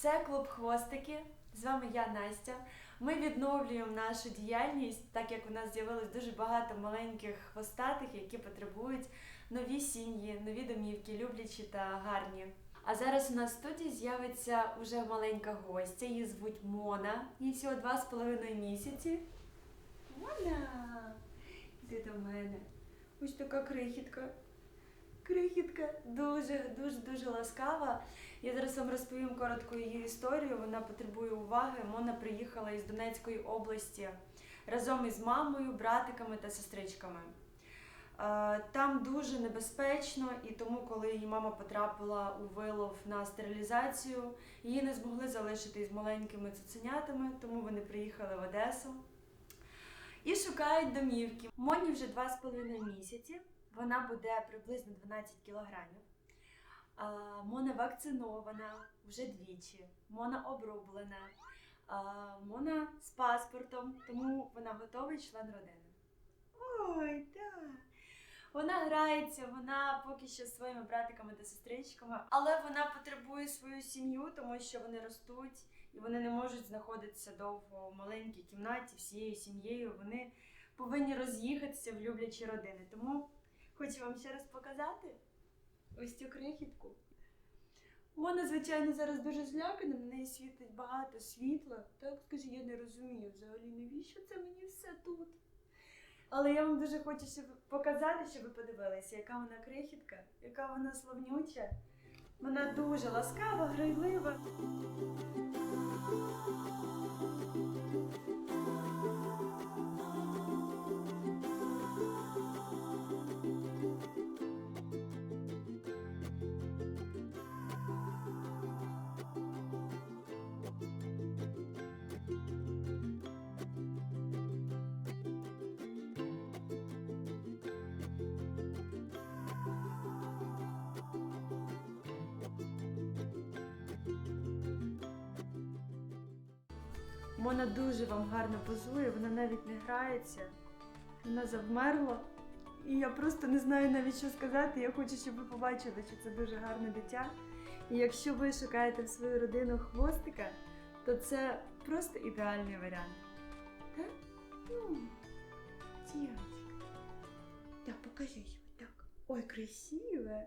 Це клуб Хвостики. З вами я Настя. Ми відновлюємо нашу діяльність, так як у нас з'явилось дуже багато маленьких хвостатих, які потребують нові сім'ї, нові домівки, люблячі та гарні. А зараз у нас в студії з'явиться уже маленька гостя. Її звуть Мона. Їй всього два з половиною місяці. Мона! Іди до мене. Ось така крихітка. Крихітка дуже, дуже, дуже ласкава. Я зараз вам розповім коротко її історію. Вона потребує уваги. Мона приїхала із Донецької області разом із мамою, братиками та сестричками. Е, Там дуже небезпечно, і тому, коли її мама потрапила у вилов на стерилізацію, її не змогли залишити із маленькими цуценятами, тому вони приїхали в Одесу і шукають домівки. Моні вже 2,5 місяці. Вона буде приблизно 12 кілограмів. Мона вакцинована вже двічі. Мона оброблена. Мона з паспортом, тому вона готовий член родини. Ой, так. Вона грається, вона поки що зі своїми братиками та сестричками, але вона потребує свою сім'ю, тому що вони ростуть і вони не можуть знаходитися довго в маленькій кімнаті всією сім'єю. Вони повинні роз'їхатися в люблячі родини. Тому хочу вам ще раз показати ось цю крихітку. Вона, звичайно, зараз дуже злякана, на неї світить багато світла. Так скажи, я не розумію взагалі, навіщо це мені все тут. Але я вам дуже хочу щоб показати, щоб ви подивилися, яка вона крихітка, яка вона славнюча. Вона дуже ласкава, грайлива. Мона дуже вам гарно позує, вона навіть не грається. Вона завмерла. І я просто не знаю навіть що сказати. Я хочу, щоб ви побачили, що це дуже гарне дитя. І якщо ви шукаєте в свою родину хвостика, то це просто ідеальний варіант. Так? Ну, дівчинка. Так, покажи його, так. Ой, красиве.